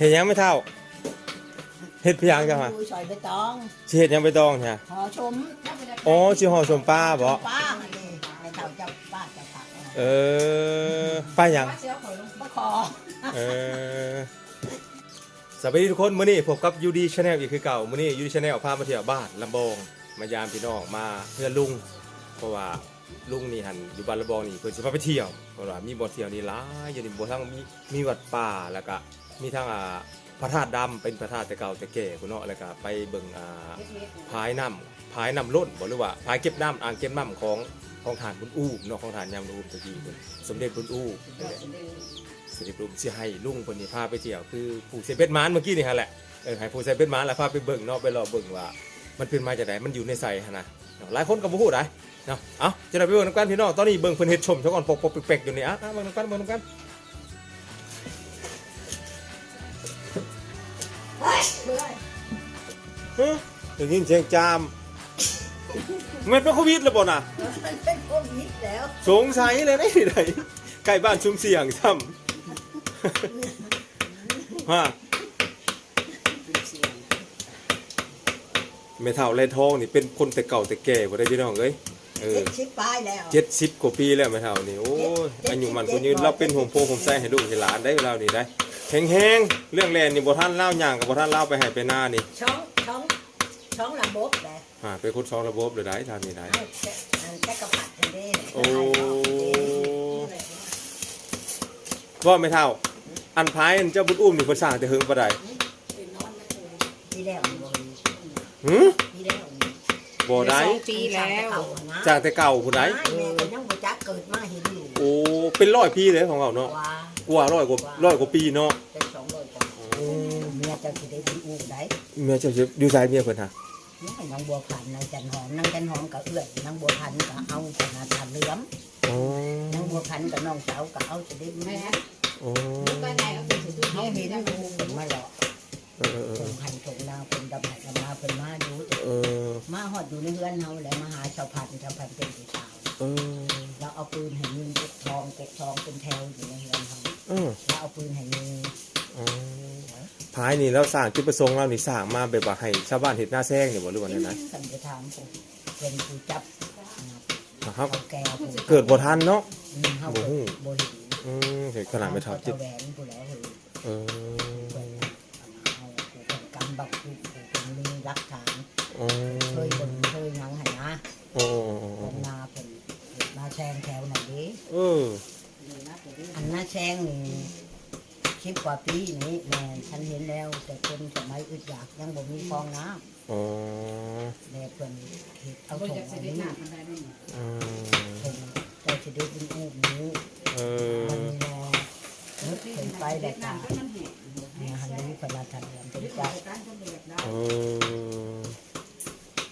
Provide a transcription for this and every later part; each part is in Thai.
เฮ็ดหยังไม่เท่าเฮ็ดเพียงจังฮะดูซอยใบตองสิเฮ็ดหยังไปตองเนี่ยหอชมอ๋อสิห่อสมปลาบ่ป้าอันนี้ในเต่าจะป้าจะผักนะเออป้าหยังป้าคอเออสวัสดีทุกคนมื้อนี้พบกับ UD Channel อีกคือเก่ามื้อนี้ UD Channel พามาเที่ยวบ้านลำบองมายามพี่น้องมาเพื่อลุง เพราะว่าลุงนี่หันอยู่บ้านลำบองนี่เพิ่นสิพาไปเที่ยวเพราะว่ามีบ่อนเที่ยวนี่หลายอยู่นี่บ่ทั้งมีมีวัดป่าแล้วก็ มีทั้งอ่าพระธาตุดำเป็นพระธาตุแต่เก่าแต่แก่พุ่นเนาะแล้วก็ไปเบิ่งอ่าพายน้ำพายน้ำล้นบ่หรือว่าพายเก็บน้ำอ่างเก็บน้ำของของฐานบุญอู้เนาะของฐานยามบุญอู้ตะกี้เพิ่นสมเด็จบุญอู้สิริปรุมสิให้ลุงคนนี้พาไปเที่ยวคือผู้เซเป็ดมานเมื่อกี้นี่ฮะแหละเออให้ผู้เซเป็ดมานแล้วพาไปเบิ่งเนาะไปรอเบิ่งว่า มันเป็นมาจากไหนมันอยู่ในใส่หั่นนะเนาะหลายคนก็บ่ฮู้ได้เนาะเอ้าจะได้ไปเบิ่งนำกันพี่น้องตอนนี้เบิ่งเพิ่นเฮ็ดชมซะก่อนปกปกเปกๆอยู่นี่อะเบิ่งนำกันเบิ่งนำกัน ฮะได้ยินเสียงจามมันเป็นโควิดหรือเปล่าน่ะมันเป็นพวกนี้แล้ว สงสัยเลยได้ไหนใกล้บ้านชุมเสียงซ้ำฮะเมทัลไรทองนี่เป็นคนแต่เก่าแต่แก่บ่ได้พี่น้องเอ้ยเออเจ็ดชิปปลายแล้วเจ็ดสิบกว่าปีแล้วเมทัลนี่โอ้ยอายุมันคนยืนเราเป็นห่มโพงห่มไส้ให้ลูกให้หลานได้เรานี่ได้แห้งๆเรื่องแลนนี่บ่ท่านเล่าย่างกับบ่ท่านเล่าไปให้ไปหน้านี่ช่อง ช่องช่องลำบกแหละฮะเป็นคนสองระบบเลยได้ทางนี้ได้เอาแค่อันแค่กระปัดกันเด้โอ้ว่าไม่เท่า อันพายอันเจ้าบุญอุ้มนี่เพิ่นสร้างแต่เฮิงบ่ได้ที่แล้วหือที่แล้วบ่ได้สองปีแล้ว จากแต่เก่าผู้ใดแม่ก็ยังบ่จักเกิดมาเห็นอยู่โอ้เป็นร้อยปีเลยของเราเนาะว่า กว่าร้อยกว่าร้อยกว่าปีเนาะเป็นสองร้อยกว่าเมียเจ้าสิได้เป็นอูได้ เมียเจ้าสิอยู่ไสเมียเพิ่นฮะนี่นางบัวพันธุ์นางจันหอมนางจันหอมกับเอื้อยนางบัวพันธุ์ก็เอาขนาดทานเหลือมอ๋อนางบัวพันธุ์กับน้องสาวก็เอาจะได้แม่อ๋อเขาเห็นดูเพิ่นมาหลอกเออเออส่งให้ส่งนาเพิ่นดำให้ดำนาเพิ่นมาดูเออมาฮอดอยู่ในเฮือนเฮาแล้วมาหาชาวพันธุ์ชาวพันธุ์เป็นผู้สาวเออเราเอาปืนให้ยิงเก็บทองเก็บทองเป็นแถวอยู่ในเฮือนเฮาเออแล้วเอาปืนให้ยิงอ๋อ พายนี่เราสร้างจุดประสงค์เรานี่สร้างมาแบบว่าให้ชาวบ้านเฮ็ดหน้าแซงนี่บ่หรือว่าแนวนั้นสันจะถามผมเป็นผู้จับครับเอาแก้วผู้เกิดบ่ทันเนาะ อืมเฮาก็บ่เห็นอืมเห็นขนาดไม่เท่าจิตอแหวนผู้แล้วเฮ้ยเออเพิ่นเอาผู้เป็นกำบักผู้เป็นมีหลักฐานอ๋อเคยเบิ่งเคยหยังให้นะอ๋อเพิ่นนาเพิ่นนาแซงแถวไหนเด้เออ อันนาแซงนี่ สิบกว่าปีนี้แม่ฉันเห็นแล้ว แต่คนสมัยอึดอยากยังบ่มีฟองน้ำอ๋อแม่เพิ่นเฮ็ดเอาถงอันนี้อืมถงเจ้าสิได้เป็นอูบนี้เอมัอนแลนึกเป็นไปได้ตาเนี่ยหันนี้เพิ่นละทันแล้วเป็นจักเออ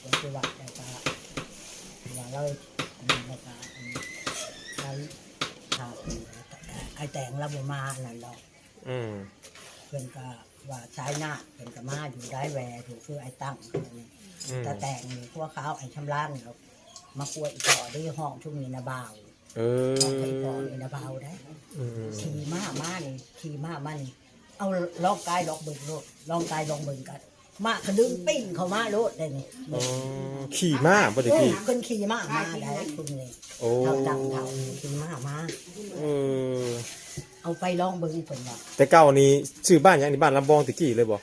เป็นสิว่าได้ตาว่าเราอันนี้ได้ตาอันนี้เราถามไอ้แต่งเราบ่มานั่นดอก อืมเพิ่นก็ว่าใช้หน้าเพิ่นก็มาอยู่ได้แวถูกคือไอ้ตั้งอืมแต่แต่งนี่พวกเขาไอ้ชำล่างเนาะมากลัวอีกต่อได้ห้องช่วงนี้นะบ่าวเอห้องไอ้อต่อนี่นะบ่าวได้อืมขี่ม้าม้านี่ขี่ม้ามานี่เอาลองกายลองเบิ่งโลดลองกายลองเบิ่งกันม้ากระดึงปิ้งเข้ามาโลดได้นี่อ๋อขี่ม้าบ่ได้โอ้ขี่คนขี่ม้ามาได้คุณนี่โอ้เท่าดังเท่าขี่ม้ามาเออ เอาไปลองเบิ่งเพิ่นว่าแต่เก่านี้ชื่อบ้านหยังนี่บ้านลำบองตะกี้เลยบ่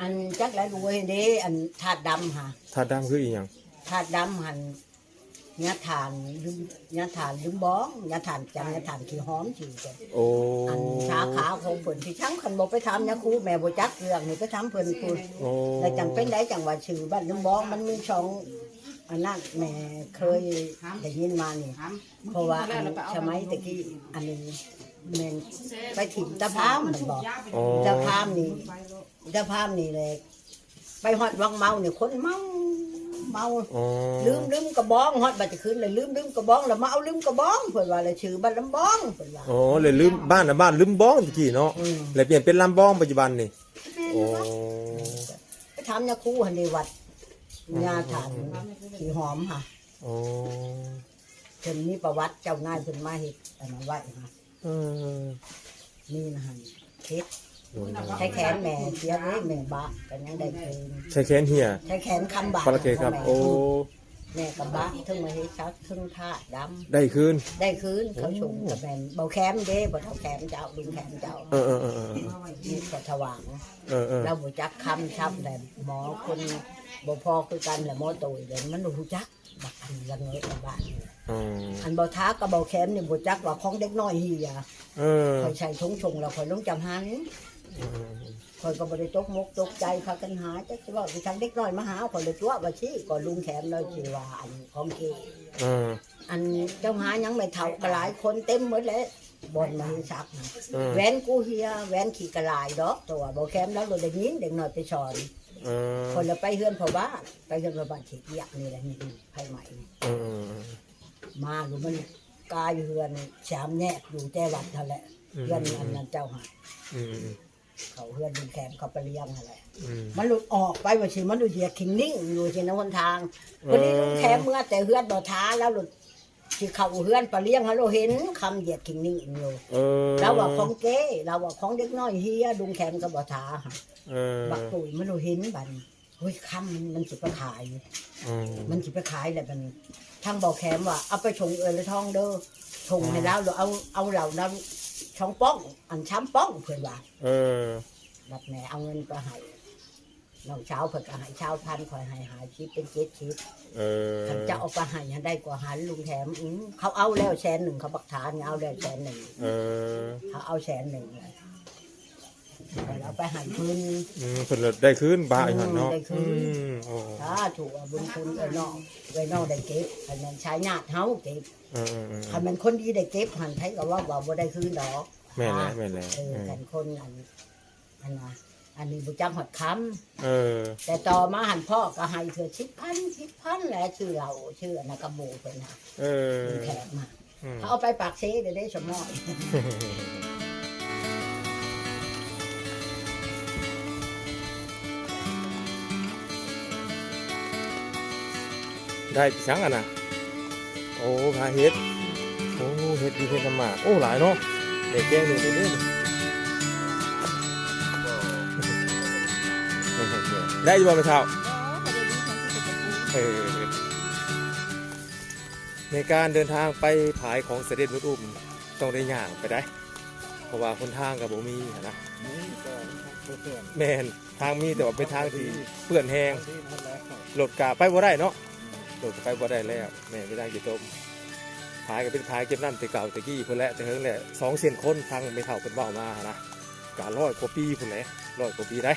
อันจักแล้วดูเห็นเด้อันถาดดำค่ะท่าดำคืออีหยังถาดดำหันยาฐานลืมยาฐานลืมบ้องยาฐานจังยาฐานขี้หอมชื่อกันโอ้อันสาขาของเพิ่นที่ช้ำคันบ่ไปถามยาคูแม่บ่จักเรื่องนี่ไปถามเพิ่นคุณโอ้แล้วจังเป็นได้จังว่าชื่อบ้านลืมบ้องมันมีช่องอันนั้นแม่เคยได้ยินมานี่เพราะว่าอันสมัยตะกี้อันนี้ แม่นไปถิ่มตะพามมันบอกโอ้ตะพามนี่ตะพามนี่เลยไปฮอดวังเมานี่คนเมาเมาอ๋อลืมลืมกระบองฮอดบัดจะขึ้นเลยลืมลืมกระบองแล้วมาเอาลืมกระบองเพิ่นว่าเลยชื่อบ้านลำบองเพิ่นว่าโอ้เลยลืมบ้านน่ะบ้านลืมบ้องตะกี้เนาะอืม เลยเปลี่ยนเป็นลำบ้องปัจจุบันนี่โอ้ไปถามยาคูหันในวัดยาฐานขี้หอมค่ะโอ้ เพิ่นมีประวัติเจ้านายเพิ่นมาเฮ็ดอันนั้นไว้ค่ะ เออนี่นะฮะเฮ็ดโดยใช้แขนแม่เสียเลยแม่บะกันยังได้คืนใช้แขนเฮียใช้แขนคำบะปลาเคครับ โอ้แม่กับบะทึ่งมาให้ชักทึ่งท่าดได้คืนำได้คืนเขาชงกับแม่เบาแคมเด้บ่เท่าแคมเจ้าลุงแคมเจ้าเออเออเออเออนี่ก็ถว่างเออเออเราบ่จักคำช้ำแต่หมอคน บ่พอคือกันแหละหมอตุยเดี๋ยวมันบ่รู้จักบักอันละเงยละบ้านอืมอันบ่ท้ากับเบาแคมนี่บ่จักว่าของเด็กน้อยเฮียเออคอยใช้ทงชงแล้วคอยลงจำหันคอยก็บ่ได้ตกมกตกใจพากันหาจักสิว่าสิทางเด็กน้อยมาหาคอยเลยตัวว่าชี้ก็ลุงแขมเลยสิว่าอันของเกเอออันเจ้าหายังไม่เท่าก็หลายคนเต็มหมดเลยบ่อนมาให้ซักนะเออแหวนกูเฮียแหวนขี่กระลายดอกตัวบ่แคมแล้วเราได้ยินเด็กน้อยไปสอน เออคนละไปเฮือนพ่อบ้านไปเฮือนพ่อบ้านสิเรียกนี่แหละนี่ไผใหม่นี่เออเออมาอยู่มันกายเฮือนสามแยกอยู่แต่วัดนั่นแหละเฮือนอันนั้นเจ้าหาอืมอืมเขาเฮือนลุงแขมเขาไปเลี้ยงนั่นแหละอืมมันหลุดออกไปว่าสิมันหลุดเหยียดขิงนิ่งอยู่ที่นหนทางวันนี้ลุงแคมเมื่อแต่เฮือนบ่ท้าแล้วหลุด ที่เขาเฮือนไปเลี้ยงเขาเราเห็นคำเหยียดขิงนิ่งอยู่เออเราว่าของเก้เราว่าของเด็กน้อยเฮียลุงแคมก็บ่ท้าเออบักตุยมันเราเห็นบัดนเฮ้ยคำมันมันสิไปขาย อืมมันสิไปขายแหละบัดนทางบอกแคมว่าเอาไปชงเออละทองเด้อชงให้แล้วเราเอาเอาเหล่านั้นช่องป้องอันช้ำป้องเพื่อนว่าเออ บัดแหน่เอาเงินไปให้ น้องเช้าเพิ่นก็ให้เช้าพันคอยให้หาชิปเป็นเจ็ดชิปเออท่านจะเอาไปให้ให้ได้กว่าหันลุงแถมอื้อเขาเอาแล้วแสนหนึ่งเขาบักฐานเอาแล้วแสนหนึ่งเออเขาเอาแสนหนึ่งเลยแต่เราไปให้พื้น อืมเพิ่นเลยได้คืนบ้าอีหันเนาะได้คืน อืมโอ้ถ้าถูกเอาบุญคุณไอ้น้องไอ้น้องได้เก็บอันนั้นใช้ญาติเฮาเก็บเออเออเออคันมันคนดีได้เก็บหันไทยก็ว่าว่าบ่ได้คืนดอก แม่นแล้วแม่นแล้วเออเออกันคนอันอันน่ะ อันนี้บุจังหอดคำเออแต่ต่อมาหันพ่อก็ให้เธอชิดพันชิดพันแหละชื่อเราชื่ออนนากระโบเพิ่นน่ะเออมีแขกมาอืมเขาเอาไปปากเซเดี๋ยวได้สมอยได้ปีชังอะนะโอ้พาเฮ็ด โอ้เฮ็ดดีเฮ็ดธรรมะโอ้หลายเนาะเด็กแก่หนึ่งเด้อ ได้อยี่บ่ไปเท่าเออในการเดินทางไปผายของเสด็จนุอุ้มต้องได้ย่างไปได้ เพราะว่าคนทางกับบ่มีนะแมนทางมีแต่ว่าเป็นทางที่เปื้อนแหงรถกะไปบ่ได้เนาะโดดไปบ่ได้แล้วแม่ไม่ได้กี่ต้มพายก็เป็นพายเก็บน้ำแต่เก่าแต่กี้พุ่นแหละแต่เฮิงแหละสองเส้นคนฟังไม่เท่าเป็นเบ้ามานะกะร้อยกว่าปีพุ่นแหละร้อยกว่าปีได้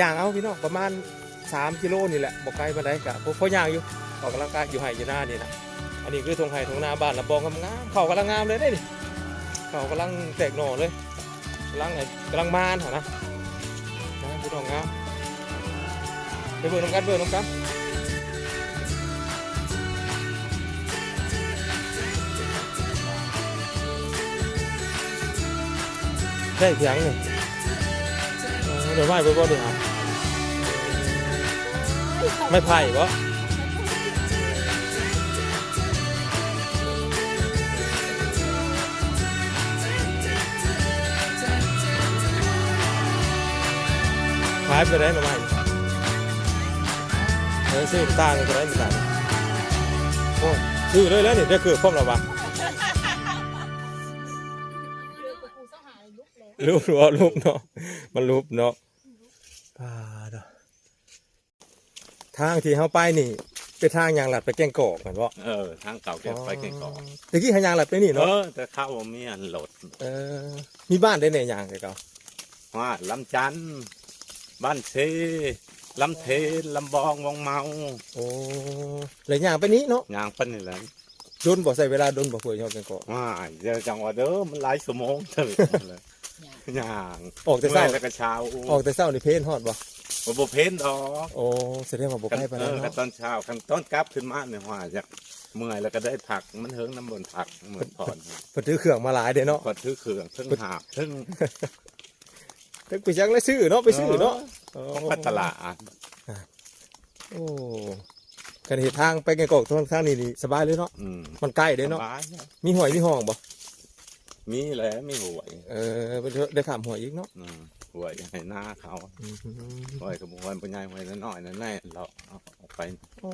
ย่างเอาพี่น้องประมาณ 3กิโลนี่แหละบ่ไกลปานใดกะพอพอย่างอยู่ออกกำลังกายอยู่ไห้อยู่หน้านี่นะอันนี้คือทงไห้ทงนาบ้านลำบองกำงามเขากำลังงามเลยได้ดิเขากำลังแตกหน่อเลยกำลังไงกำลังมานเหรอนะนะพี่น้องงามไปเบิ่งน้ำกันเบิ่งน้ำกันได้เพียงเออ เดี๋ยวไม่ไปบ่ดูหาไม่ไผ่บ่ขายไปได้หรือไม่เออซื้อตาไปได้ไม่ตาโอ้ซื้อเลยแล้วนี่ได้คือพร้อมแล้ววะ รูปเนาะรูปเนาะมันรูปเนาะป่าเนาะทางที่เขาไปนี่เป็นทางยางหลัดไปแกงกอกเหมือนว่าเออทางเก่าแกไปแก่งกอกตะกี้เขายางหลัดไปนี่เอเนาะอแต่ข้าวบ่มีอันโหลดเออ มีบ้านได้ในยางเลยเก่าว่าลำจันทน์บ้านเซลำเทนลำบองวงเมา โอ้เลยยางไปนี้เนาะยางเป็นนี่แหละโดนบ่ใส่เวลาโดนบ่เพื่อชอบแกงกอกว่าเดี๋ยวจังหวะเด้อมันหลายชั่วโมงเถอะเล ยยางออกแต่เช้ามื่ยแล้วก็เช้าออกแต่เช้านี่เพลนฮอดบ่บ่บ่เพ้นดอกโอ้แสดงว่าบ่กันใกล้ไปเอแล้วอกันเนาะตอนเช้ากันต้นกลับขึ้นมาเนี่ยว่าจะเมื่อยแล้วก็ได้ผักมันเฮิงน้ำบนผักเหมือนผ่อนเพิ่นถือเครื่องมาหลายเด้เนาะกดถือเครื่องเพิ่งหาบเพิ่งถึงไปจังเลยซื้อเนาะไปซื้อเนาะของพัตลาดโอ้กันเห็นทางไปแกงกอกทางทางนี้นี่สบายเลยเนาะอืมมันใกล้เด้เนาะสบายมีหอยมีห้องบ่ มีแหล้วมีหวยเออไปเถอะได้ขามหัวอีกเนาะอืมหวยให้หน้าเขาอืมหวยกับหวยปัญญาหวยน้อยๆนั่นแหละเราเอาออกไปโอ้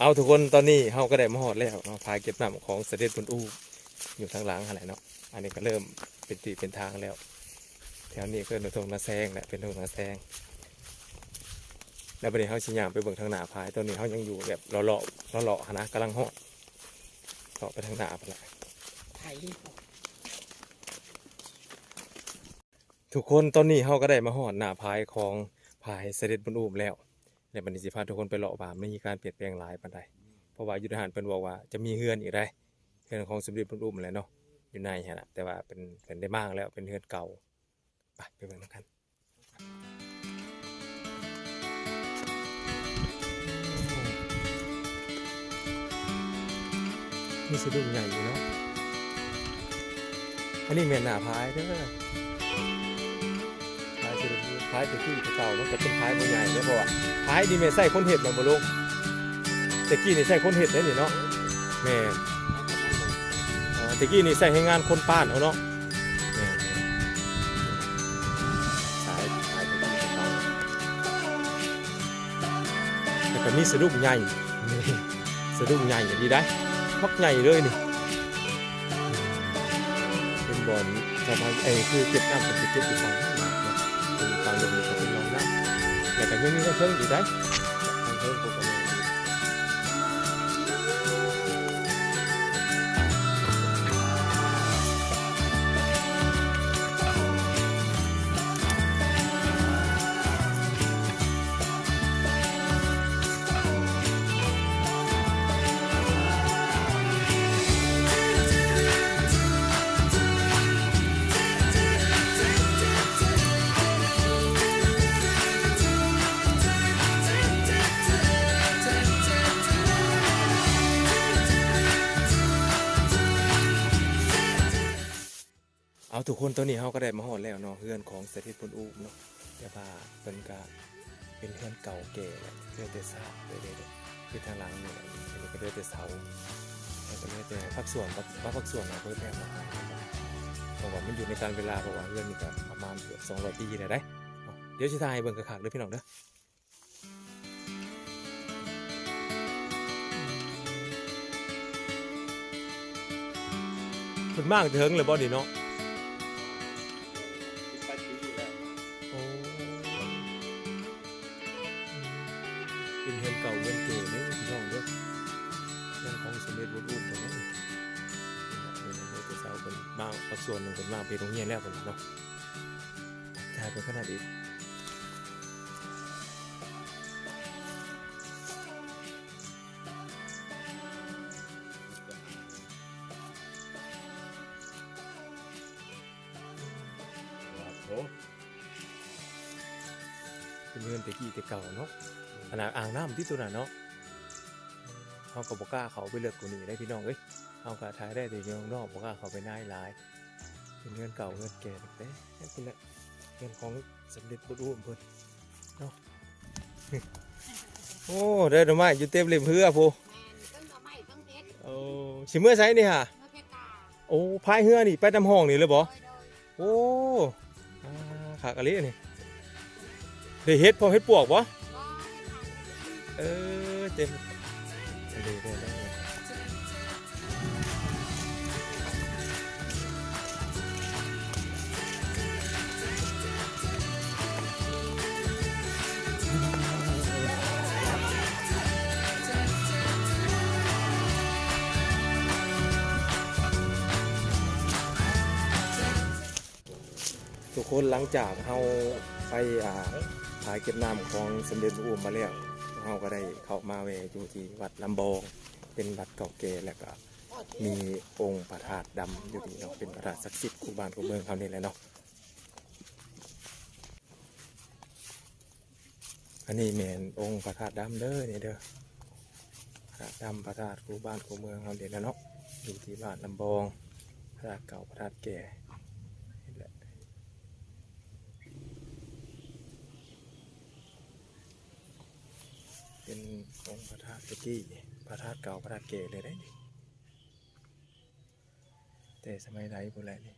เอาทุกคนตอนนี้เฮาก็ได้มาฮอดแล้วเนาะพายเก็บน้ำของเสด็จบนอู้อยู่ทางหลังอะไรเนาะอันนี้ก็เริ่มเป็นตีเป็นทางแล้ว แถวนี้ก็เป็นทงนาแซงแหละเป็นทงนาแซง แล้วประเดี๋ยวเขาชิยางไปเบิ่งทางหน้าพายตอนนี้เขายังอยู่แบบเลาะเลาะเลาะเลาะนะกำลังหาะเลาะไปทางหน้าไปละถ่ายทุกคนตอนนี้เขาก็ได้มาหอดหน้าพายของพายเสด็จบนอูมแล้วในบัดนสิพาทุกคนไปเลาะว่าไม่มีการเปลี่ยนแปลงหลายปานใดเพราะว่ายุทธหารเป็นบอกว่าจะมีเฮือนอีกได้เฮือนของสมเด็จบนอูมแล้วเนาะอยู่ในฮะนะแต่ว่าเป็นเป็นได้มากแล้วเป็นเฮือนเก่าไปไปเบิ่งกัน มีสะดุ้งใหญ่อยู่เนาะ อันนี้เมียนหน้าพายเด้อพายคือพายเป็นที่เก่ามันก็เป็นพายใหญ่ได้บ่ว่าพายดีแม่ใส่คนเห็ดแม่นบ่ลุงตะกี้นี่ใส่คนเห็ดได้นี่เนาะแม่นอ๋อตะกี้นี่ใส่ให้งานคนป้านเอาเนาะแม่นสายสายไปที่เขาแล้วก็มีสะดุ้งใหญ่สะดุ้งใหญ่อย่างนี้ได้ พักใหญ่เลยนี่เป็นบ่อนชาวบ้านเอ้ยคือเก็บน้ำเป็นเก็บอยู่ฝั่งนั้นเนาะเป็นฝั่งลงนี่ก็เป็นรองน้ำแล้วก็ยังมีกระเชิงอยู่ได้ ทุกคนตัวนี้เขาก็ได้มาฮอดแล้วเนาะเฮือนของเสถิตพลอูมเนาะแต่ว่าเป็นกาเป็นเฮือนเก่าแก่แหละเรือนแต่ซากเลยเลยคือทางหลังนี่แหละอันนี้ก็เรือนแต่เสาแล้วก็เรือนแต่พักส่วนว่าพักส่วนเราเพิ่มแพงมาเพราะว่ามันอยู่ในการเวลาเพราะว่าเรือนนี่ก็ประมาณเกือบสองร้อยปีเลยได้เดี๋ยวชิทายเบิ่งกระขากเลยพี่น้องเด้อคุณมากเถิงเลยบ่ดีเนาะ บางส่วนหนึ่งเป็นมาไปโรงเรียแล้วผมเนาะถ่ายเป็นขนาดอีกเป็นเงินแต่กี้แต่เก่าเนาะขนาดอ่างน้ำที่ตัวน่ะเนาะเขาก็บอกล้าเขาไปเลือกกูนี่ได้พี่น้องเอ้ย เอากระทายได้แต่ยังนอกบอกล้าเขาไปน่ายหลายเป็นเงินเก่าเงินแก่ตั้งแต่นี่คุณแหละเงินของสมเด็จบุตรอุ้มเพิ่นเนาะโอ้ได้ดอกไม้อยู่เต็มเล่มเพื่อพูแม่นต้นดอกไม้ต้นเพชรโอ้สิเมื่อไสนี่ฮะเมื่อเพชรกาโอ้พายเฮือนี่ไปตำห้องนี่เลยบ่โดยโดยโอ้อ่าขากะลินี่ได้เฮ็ดพอเฮ็ดปวกบ่บ่ให้ทานเออเต็มได้ได้ได้ได้ทุ คนหลังจากเฮาไปอ่าขายเก็บน้ำของสมเด็จพระอุมมาแล้วเฮาก็ได้เข้ามาเวอยู่ที่วัดลำบองเป็นวัดเก่าแก่แล้วก็มีองค์พระธาตุดำอยู่นี่เนาะเป็นพระธาตุศักดิ์สิทธิ์คู่บ้านคู่เมืองเขานี่แหละเนาะอันนี้แมนองค์พระธาตุดำเด้อนี่ยเด้อพระธาตุดำพระธาตุคู่บ้านคู่เมืองเขานี่แหละเนาะอยู่ที่บ้านลำบองพระธาตุเก่าพระธาตุแก่นี่แหละ เป็น องค์พระธาตุตะกี้พระธาตุเก่าพระธาตุเก๋เลยได้นี่แต่สมัยใดพุ่นแลนี่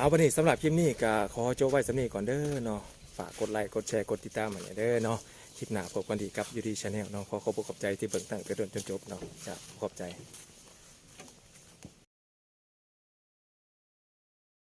เอาไปนี่สำหรับคลิปนี้ก็ขอจบไว้สำนีก่อนเด้อเนาะฝากกดไลค์กดแชร์กดติดตามมาอยเด้อเนาะ คลิปหน้าพบกันดีกับยูดีชาแนลเนาะขอขอบคุณขอบใจที่เบิ่งตั้งแต่ต้นจนจบเนาะจะขอบใจ